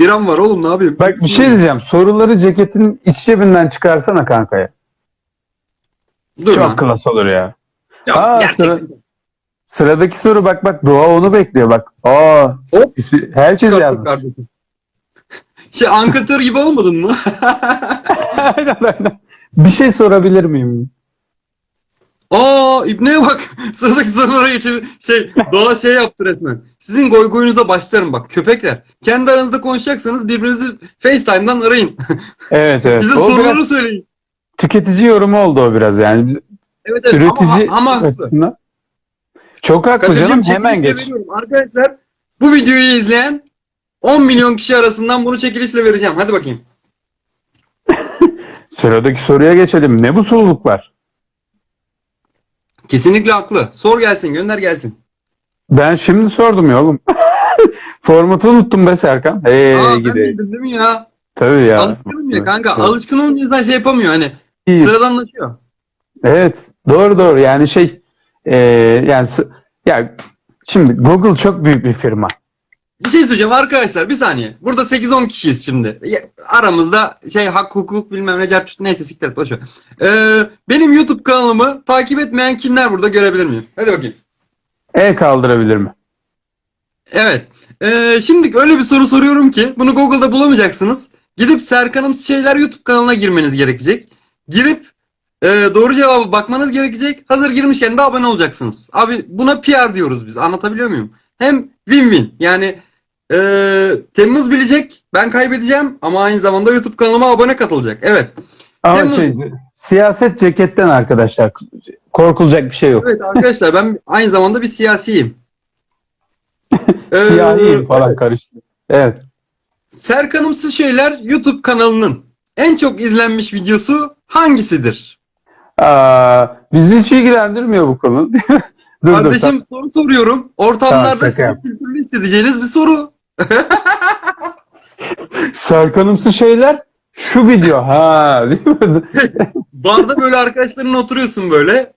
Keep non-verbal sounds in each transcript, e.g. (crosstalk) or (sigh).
Biram var oğlum ne yapayım? Bak bir şey diyeceğim. Soruları ceketin iç cebinden çıkarsana kankaya. Dur Çok lan. klas olur ya. Ya, Aa, gerçekten. sıra- Sıradaki soru bak bak Doğa onu bekliyor bak. Aa. Hop. isi- Herkes Çıkar yazmış. kardeşim. (laughs) Şey ankatör gibi olmadın mı? (laughs) aynen aynen. Bir şey sorabilir miyim? Aa İbne'ye bak. (laughs) Sıradaki sorulara geçelim. Şey Doğa şey yaptı resmen. Sizin goy goyunuza başlarım bak köpekler. Kendi aranızda konuşacaksanız birbirinizi FaceTime'dan arayın. (laughs) Evet evet. Bize O soruları söyleyin. tüketici yorumu oldu o biraz yani. Evet evet Üretici ama, ama haklı. Çok haklı Kadir'cim canım hemen geç. veriyorum. Arkadaşlar bu videoyu izleyen 10 milyon kişi arasından bunu çekilişle vereceğim. Hadi bakayım. (laughs) Sıradaki soruya geçelim. Ne bu sululuklar? Kesinlikle haklı. Sor gelsin gönder gelsin. Ben şimdi sordum ya oğlum. (laughs) Formatı unuttum be Serkan. Hey Aa, ben gideyim. bildim değil mi ya? Tabii ya. Alışkınım ya kanka. Evet. Alışkın olunca insan şey yapamıyor hani. İyi. Sıradanlaşıyor. Evet. Doğru doğru. Yani şey e, yani ya şimdi Google çok büyük bir firma. Bir şey söyleyeceğim arkadaşlar bir saniye. Burada 8-10 kişiyiz şimdi. Aramızda şey hak hukuk bilmem ne cart neyse siktir boş. Ee, benim YouTube kanalımı takip etmeyen kimler burada görebilir miyim? Hadi bakayım. El kaldırabilir mi? Evet. Ee, şimdi öyle bir soru soruyorum ki bunu Google'da bulamayacaksınız. Gidip Serkan'ım şeyler YouTube kanalına girmeniz gerekecek. Girip e, doğru cevabı bakmanız gerekecek. Hazır girmişken de abone olacaksınız. Abi buna PR diyoruz biz. Anlatabiliyor muyum? Hem win-win. Yani e, Temmuz bilecek. Ben kaybedeceğim ama aynı zamanda YouTube kanalıma abone katılacak. Evet. Ama Temmuz- şey siyaset ceketten arkadaşlar. Korkulacak bir şey yok. Evet arkadaşlar ben aynı zamanda bir siyasiyim. (laughs) Ee, Siyahi falan karıştı. Evet. Serkanımsı Şeyler YouTube kanalının en çok izlenmiş videosu hangisidir? Aa, bizi hiç ilgilendirmiyor bu konu. (laughs) dur dur. Kardeşim soru soruyorum. Ortamlarda Tamam, yap. kültürlü hissedeceğiniz bir soru. Serkanımsı şeyler şu video. Ha değil mi? Barda böyle arkadaşlarınla oturuyorsun böyle.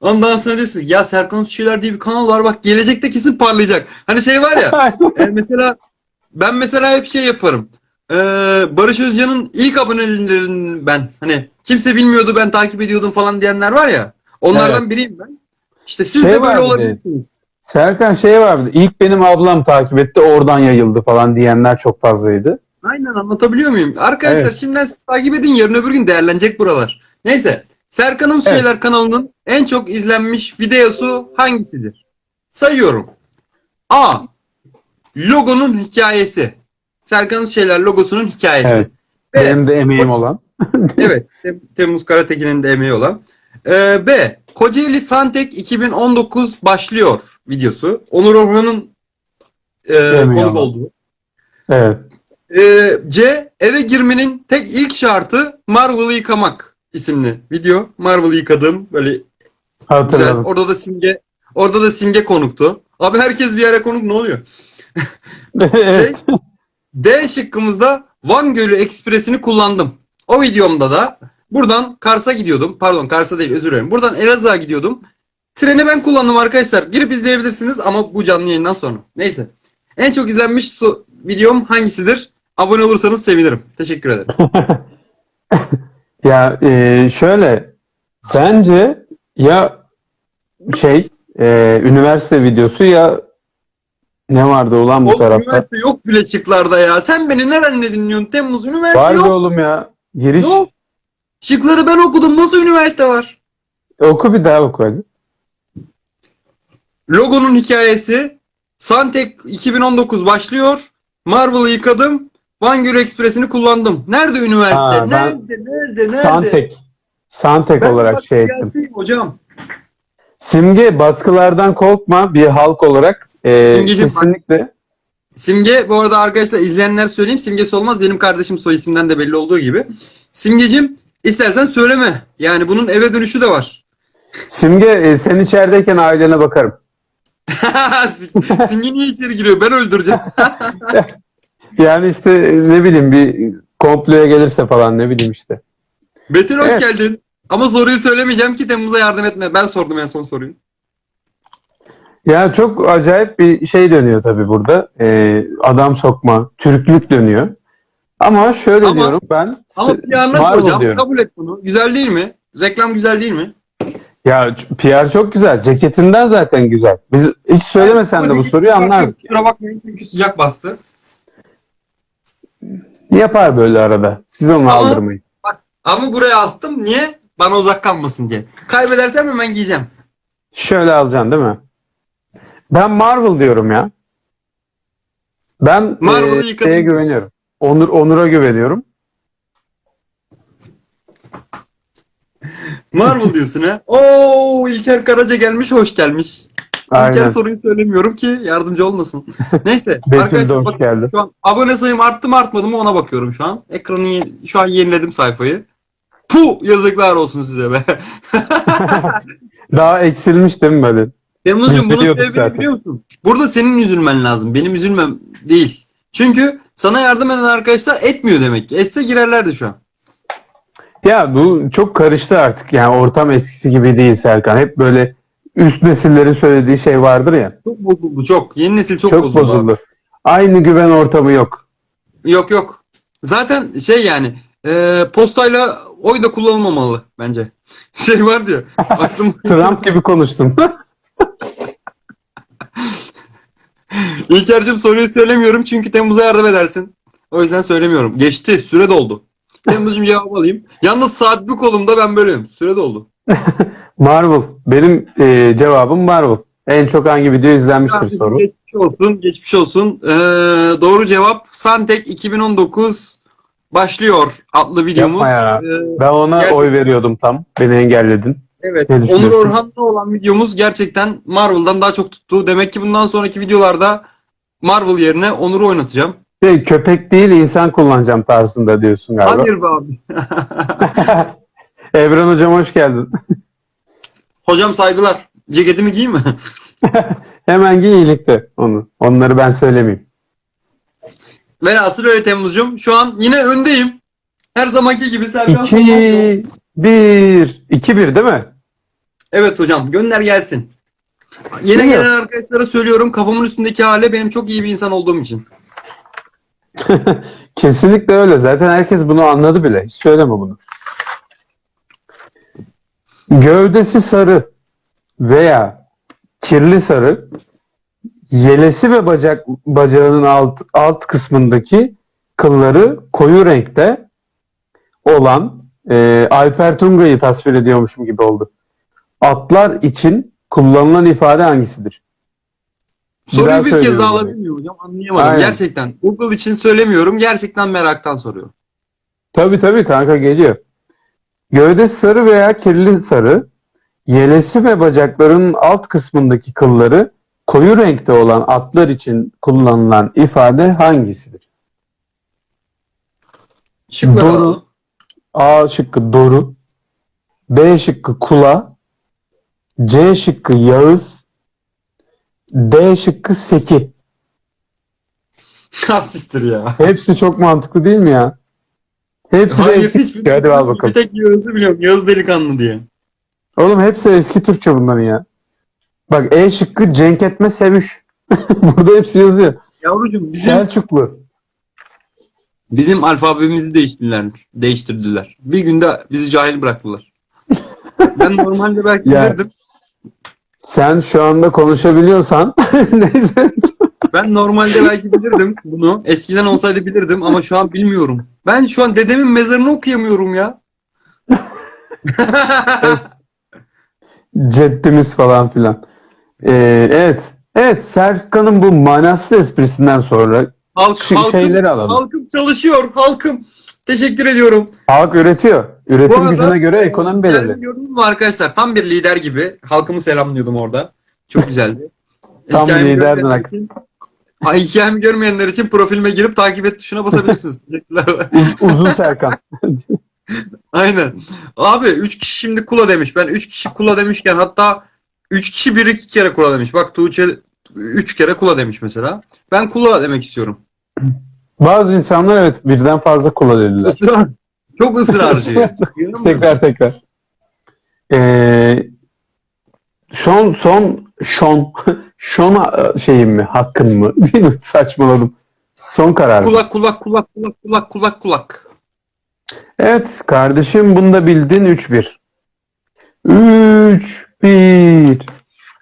Ondan sonra diyorsun ya Serkanımsı Şeyler diye bir kanal var bak gelecekte kesin parlayacak. Hani şey var ya e, mesela ben mesela hep şey yaparım. Ee, Barış Özcan'ın ilk abonelerinden ben. Hani kimse bilmiyordu ben takip ediyordum falan diyenler var ya. Onlardan biriyim ben. İşte siz Şey de böyle olabilirsiniz. Serkan şey vardı. İlk benim ablam takip etti oradan yayıldı falan diyenler çok fazlaydı. Aynen anlatabiliyor muyum? Arkadaşlar Evet. şimdiden siz takip edin yarın öbür gün değerlenecek buralar. Neyse. Serkan'ım Evet. Şeyler kanalının en çok izlenmiş videosu hangisidir? Sayıyorum. A. Logonun hikayesi. Serkan'ım Şeyler logosunun hikayesi. Evet. B. Benim de emeğim olan. (laughs) Evet. Tem- Temmuz Karatekin'in de emeği olan. Ee, B. Kocaeli Santek 2019 başlıyor videosu. Onur Orhan'ın e, Emeği konuk olduğu. Evet. Ee, C. Eve girmenin tek ilk şartı Marvel'ı yıkamak isimli video. Marvel'ı yıkadım. Böyle güzel. Hatırladım. Orada da simge orada da simge konuktu. Abi herkes bir yere konuk ne oluyor? (laughs) Şey, evet. D şıkkımızda Van Gölü Ekspresi'ni kullandım. O videomda da buradan Kars'a gidiyordum. Pardon Kars'a değil özür dilerim. Buradan Elazığ'a gidiyordum. Treni ben kullandım arkadaşlar. Girip izleyebilirsiniz ama bu canlı yayından sonra. Neyse. En çok izlenmiş so- videom hangisidir? Abone olursanız sevinirim. Teşekkür ederim. (laughs) Ya e, şöyle bence ya şey e, üniversite videosu ya ne vardı ulan bu Oğlum tarafta? üniversite yok bile şıklarda ya. Sen beni nerenle dinliyorsun Temmuz? Üniversite Var be yok. oğlum ya. Giriş Yok. Şıkları ben okudum. Nasıl üniversite var? oku bir daha oku hadi. Logonun hikayesi Santek 2019 başlıyor. Marvel'ı yıkadım. Van Gölü Ekspresi'ni kullandım. Nerede üniversite? Ha, nerede? Nerede? Nerede? Santek. Santek Ben olarak şey ettim. hocam. Simge baskılardan korkma bir halk olarak e, Simgeciğim, kesinlikle Simge bu arada arkadaşlar izleyenler söyleyeyim. Simgesi olmaz. Benim kardeşim soy isimden de belli olduğu gibi. Simgecim istersen söyleme. Yani bunun eve dönüşü de var. Simge e, sen içerideyken ailene bakarım. (laughs) Simge niye içeri giriyor? Ben öldüreceğim. (laughs) Yani işte ne bileyim bir komploya gelirse falan ne bileyim işte. Betül hoş Evet. geldin. Ama soruyu söylemeyeceğim ki Temmuz'a yardım etme. Ben sordum en son soruyu. Ya çok acayip bir şey dönüyor tabii burada. Ee, adam sokma, Türklük dönüyor. Ama şöyle Ama- diyorum ben Ama s- PR nasıl Marvel hocam? diyorum. Kabul et bunu. Güzel değil mi? Reklam güzel değil mi? Ya PR çok güzel. Ceketinden zaten güzel. Biz hiç söylemesen de bu soruyu anlardık. Kusura bakmayın çünkü sıcak bastı. Yapar böyle arada. Siz onu Ama- aldırmayın. Ama buraya astım. Niye? Bana uzak kalmasın diye. Kaybedersem hemen giyeceğim. Şöyle alacaksın değil mi? Ben Marvel diyorum ya. Ben Marvel'ı e, şeye güveniyorum. Onur Onur'a güveniyorum. Marvel diyorsun ha. Oo İlker Karaca gelmiş, hoş gelmiş. İlker Aynen. soruyu söylemiyorum ki yardımcı olmasın. (laughs) Neyse arkadaşlar hoş geldi. şu an abone sayım arttı mı artmadı mı ona bakıyorum şu an. Ekranı şu an yeniledim sayfayı. Puh yazıklar olsun size be. (laughs) Daha eksilmiş değil mi böyle? Temmuz'cum bunun sebebini zaten. biliyor musun? Burada senin üzülmen lazım. Benim üzülmem değil. Çünkü sana yardım eden arkadaşlar etmiyor demek ki. Etse girerlerdi şu an. Ya bu çok karıştı artık. Yani ortam eskisi gibi değil Serkan. Hep böyle üst nesillerin söylediği şey vardır ya. Çok bozuldu çok. Yeni nesil çok, Çok, bozuldu. abi. bozuldu. Aynı güven ortamı yok. Yok yok. Zaten şey yani e, postayla oy da kullanılmamalı bence. (laughs) Şey var diyor. (laughs) Aklım Trump gibi konuştun. (laughs) İlker'cim soruyu söylemiyorum çünkü Temmuz'a yardım edersin. O yüzden söylemiyorum. Geçti. Süre doldu. Temmuz'cum cevap alayım. Yalnız saat bir kolumda ben böyleyim. Süre doldu. (laughs) Marvel. Benim e, cevabım Marvel. En çok hangi video izlenmiştir soru. Geçmiş olsun. Geçmiş olsun. Ee, doğru cevap Santek 2019 başlıyor adlı videomuz. Ee, Ben ona Gel- oy veriyordum tam. Beni engelledin. Evet. Onur? Orhan'la olan videomuz gerçekten Marvel'dan daha çok tuttu. Demek ki bundan sonraki videolarda Marvel yerine Onur'u oynatacağım. Şey, köpek değil insan kullanacağım tarzında diyorsun galiba. Hayır be abi. (laughs) Evren hocam hoş geldin. Hocam saygılar. Ceketimi giyeyim mi? (laughs) Hemen giy iyilikte onu. Onları ben söylemeyeyim. Velhasıl öyle Temmuz'cum. Şu an yine öndeyim. Her zamanki gibi Serkan 2 Solmaz. 1 2 1 değil mi? Evet hocam gönder gelsin. Yine mi? gelen arkadaşlara söylüyorum kafamın üstündeki hale benim çok iyi bir insan olduğum için. (laughs) Kesinlikle öyle. Zaten herkes bunu anladı bile. Hiç söyleme bunu. Gövdesi sarı veya kirli sarı, yelesi ve bacak bacağının alt alt kısmındaki kılları koyu renkte olan e, Alper Tunga'yı tasvir ediyormuşum gibi oldu. Atlar için kullanılan ifade hangisidir? Soruyu bir kez daha alabilir miyim hocam? Anlayamadım. Aynen. Gerçekten. Google için söylemiyorum. Gerçekten meraktan soruyorum. Tabii tabii kanka geliyor. Gövdesi sarı veya kirli sarı, yelesi ve bacaklarının alt kısmındaki kılları koyu renkte olan atlar için kullanılan ifade hangisidir? Şıkları Doğru. alalım. A şıkkı Doru, B şıkkı Kula, C şıkkı Yağız, D şıkkı Seki. Ha (laughs) siktir ya. Hepsi çok mantıklı değil mi ya? Hepsi de Hayır eski hiç Türkçe. Hadi al bakalım. Bir tek Yağız'ı biliyorum. Yağız delikanlı diye. Oğlum hepsi eski Türkçe bunların ya. Bak E şıkkı Cenk Etme Sevüş. (laughs) Burada hepsi yazıyor. Yavrucuğum bizim Selçuklu. bizim alfabemizi değiştirdiler. Değiştirdiler. Bir günde bizi cahil bıraktılar. (laughs) ben normalde belki Ya. bilirdim. Sen şu anda konuşabiliyorsan (laughs) neyse. Ben normalde belki bilirdim bunu. Eskiden olsaydı bilirdim ama şu an bilmiyorum. Ben şu an dedemin mezarını okuyamıyorum ya. (laughs) Ceddimiz falan filan. Ee, evet. Evet Serkan'ın bu manasız esprisinden sonra Halk, şu halkım, şeyleri alalım. halkım çalışıyor. Halkım. Teşekkür ediyorum. Halk üretiyor. Üretim arada, gücüne göre e, ekonomi belirli. Gördünüz mü arkadaşlar? Tam bir lider gibi. Halkımı selamlıyordum orada. Çok güzeldi. (laughs) Tam Hikayemi liderdin görmeyenler hak- için- Ay, hikayemi görmeyenler için profilime girip takip et tuşuna basabilirsiniz. (laughs) Teşekkürler. Uz- uzun Serkan. (laughs) Aynen. Abi 3 kişi şimdi kula demiş. Ben 3 kişi kula demişken hatta 3 kişi bir iki kere kula demiş. Bak Tuğçe 3 kere kula demiş mesela. Ben kula demek istiyorum. Bazı insanlar evet birden fazla kullanıyorlar. Israr. Çok ısrarcı. (laughs) Tekrar tekrar. Ee, son son şon şon şeyim mi hakkın mı? (laughs) Bilmiyorum saçmaladım. Son karar. Kulak kulak kulak kulak kulak kulak kulak. Evet kardeşim bunu da bildin 3-1. 3-1.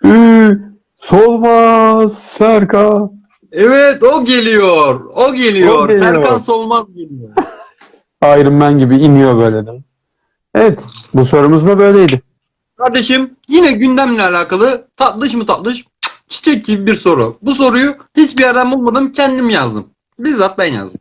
Ü Solmaz Serkan. Evet o geliyor. O geliyor. O geliyor. Serkan Solmaz geliyor. Iron Man gibi iniyor böyle de. Evet bu sorumuz da böyleydi. Kardeşim yine gündemle alakalı tatlış mı tatlış çiçek gibi bir soru. Bu soruyu hiçbir yerden bulmadım kendim yazdım. Bizzat ben yazdım.